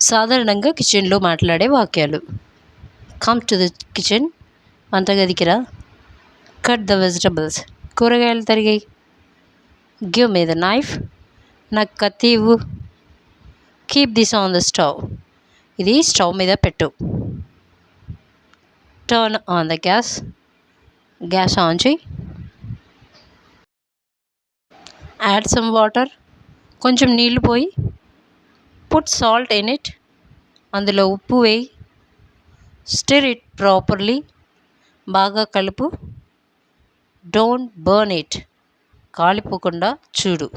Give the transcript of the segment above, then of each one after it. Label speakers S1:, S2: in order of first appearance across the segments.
S1: సాధారణంగా కిచెన్లో మాట్లాడే వాక్యాలు. కమ్ టు ద కిచెన్ వంటగదికిరా కట్ ద వెజిటబుల్స్ కూరగాయలు తరిగాయి. గివ్ మీ ద నైఫ్ నాకు కత్తి ఇవ్వు. Keep this on the stove ఇది స్టవ్ మీద పెట్టు. Turn on the gas gas on చేయి యాడ్ సమ్ వాటర్ కొంచెం నీళ్ళు పోయి పుట్ సాల్ట్ ఇన్ ఇట్ అందులో ఉప్పు వేయి. స్టిర్ ఇట్ ప్రాపర్లీ బాగా కలుపు. డోంట్ బర్న్ ఇట్ కాలిపోకుండా చూడు.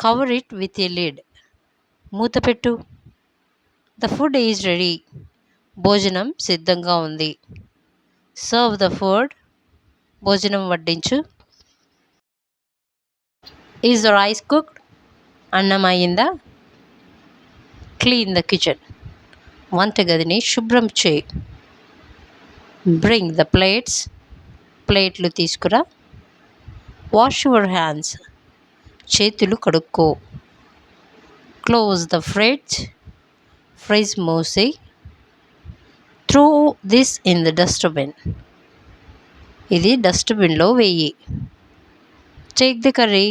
S1: Cover it with a lid మూత పెట్టు. ద ఫుడ్ ఈజ్ రెడీ భోజనం సిద్ధంగా ఉంది. సర్వ్ ద ఫుడ్ భోజనం వడ్డించు. ఈజ్ రైస్ కుక్డ్ అన్నం అయిందా క్లీన్ ద కిచెన్ వంటగదిని శుభ్రం చేయి బ్రింగ్ ద ప్లేట్స్ ప్లేట్లు తీసుకురా వాష్ యువర్ హ్యాండ్స్ చేతులు కడుక్కో close the fridge fridge Musi throw this in the dustbin ఇది డస్ట్బిన్లో వెయ్యి టేక్ ద కర్రీ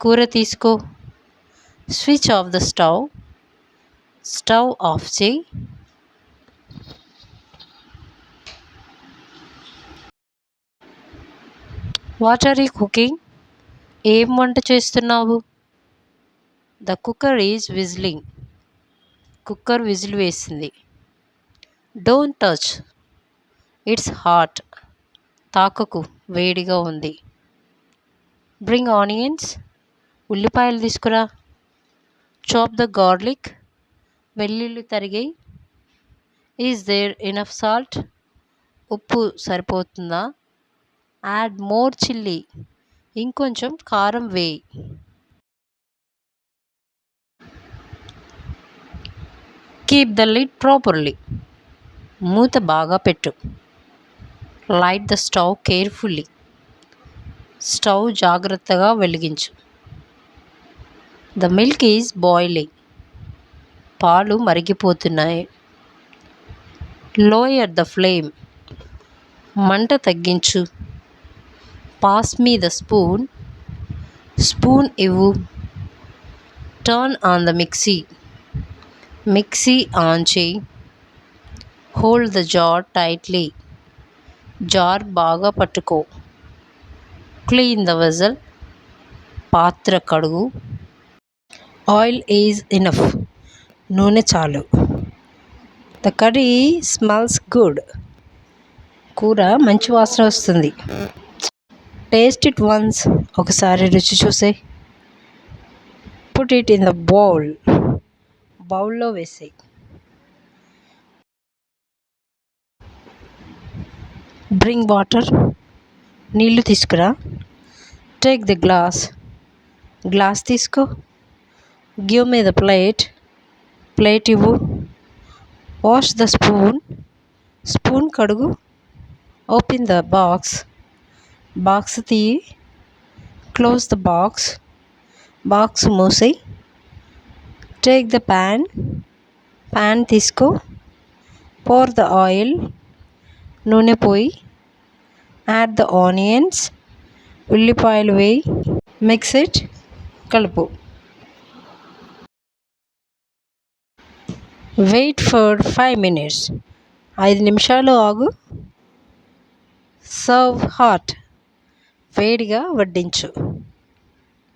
S1: కూర తీసుకో switch off the stove stove off చేయి. What are you cooking. ఏం వంట చేస్తున్నావు? The cooker is whistling. Cooker whistle వేసింది. Don't touch. It's hot. తాకకు వేడిగా ఉంది. Bring onions. ఉల్లిపాయలు తీసుకురా. Chop the garlic. వెల్లుల్లి తరిగాయి ఈజ్ దేర్ ఇనఫ్ సాల్ట్ ఉప్పు సరిపోతుందా? యాడ్ మోర్ చిల్లీ ఇంకొంచెం కారం వేయి. కీప్ ద లిడ్ ప్రాపర్లీ మూత బాగా పెట్టు. Light the stove carefully stove జాగ్రత్తగా వెలిగించు. ద మిల్క్ ఈజ్ బాయిలింగ్ పాలు మరిగిపోతున్నాయి. Lower the flame. మంట తగ్గించు. Pass me the spoon. Spoon ఇవ్వు. Turn on the mixie. Mixie on చేయి. Hold the jar tightly. Jar బాగా పట్టుకో. క్లీన్ ద వెజల్ పాత్ర కడుగు. Oil is enough. నూనె చాలు. ద కర్రీ స్మెల్స్ గుడ్ కూర మంచి వాసన వస్తుంది. టేస్ట్ ఇట్ వన్స్ ఒకసారి రుచి చూసే. Put it in the bowl బౌల్లో వేసే. బ్రింగ్ వాటర్ నీళ్ళు తీసుకురా. టేక్ ది గ్లాస్ గ్లాస్ తీసుకో. Give me the plate plate ఇవ్వు. వాష్ ద స్పూన్ స్పూన్ కడుగు. ఓపెన్ ద బాక్స్ బాక్స్ తీయి. క్లోజ్ ద బాక్స్ బాక్స్ మూసేయి. టేక్ ద ప్యాన్ ప్యాన్ తీసుకో. పోర్ ద ఆయిల్ నూనె పోయి. యాడ్ ద ఆనియన్స్ ఉల్లిపాయలు వేయి. మిక్స్ ఇట్ కలుపు. Wait for five minutes. ఐదు నిమిషాలు ఆగు. Serve hot. వేడిగా వడ్డించు.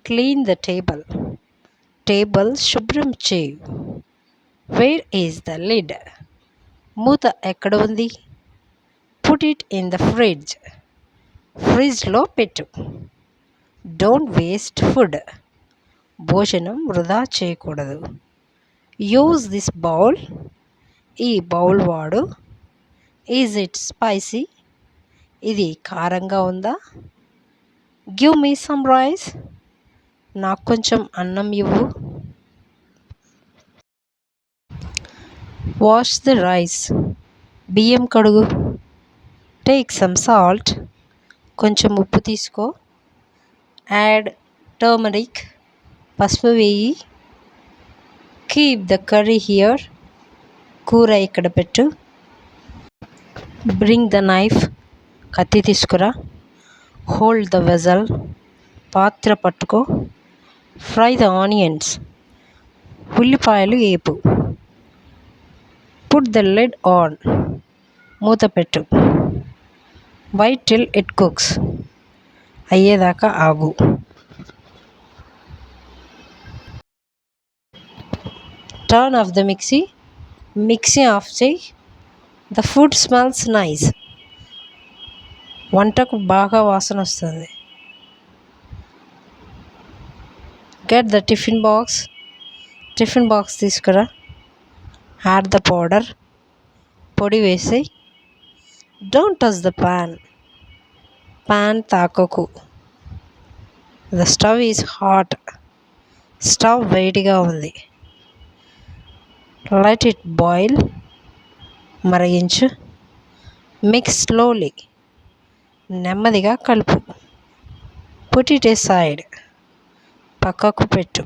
S1: Clean the table. టేబుల్ శుభ్రం చేయు. Where is the lid? మూత ఎక్కడ ఉంది? Put it in the fridge. ఫ్రిడ్జ్లో పెట్టు. Don't waste food. భోజనం వృధా చేయకూడదు. యూజ్ దిస్ బౌల్ ఈ బౌల్ వాడు. ఈజ్ ఇట్ స్పైసీ ఇది కారంగా ఉందా? గివ్ మీ సమ్ రైస్ నాకు కొంచెం అన్నం ఇవ్వు. వాష్ ది రైస్ బియ్యం కడుగు. టేక్ సమ్ సాల్ట్ కొంచెం ఉప్పు తీసుకో. యాడ్ టర్మరిక్ పసుపు వేయి. కీప్ ద కర్రీ హియర్ కూర ఇక్కడ పెట్టు. బ్రింగ్ ద నైఫ్ కత్తి తీసుకురా. హోల్డ్ ద వెజల్ పాత్ర పట్టుకో. ఫ్రై ద ఆనియన్స్ ఉల్లిపాయలు వేపు పుట్ ద లెడ్ ఆన్ మూత పెట్టు. వైట్ టిల్ ఇట్ కుక్స్ అయ్యేదాకా ఆగు. Turn off the mixie mixie off చేయి ద ఫుడ్ స్మెల్స్ నైస్ వంటకు బాగా వాసన వస్తుంది. Get the tiffin box tiffin box తీసుకురా. యాడ్ ద పౌడర్ పొడి వేసి don't touch the pan pan తాకకు. The stove is hot stove వేడిగా ఉంది. లెట్ ఇట్ బాయిల్ మరిగించు. మిక్స్ స్లోలీ నెమ్మదిగా కలుపు. పుట్ ఇట్ ఏ సైడ్ పక్కకు పెట్టు.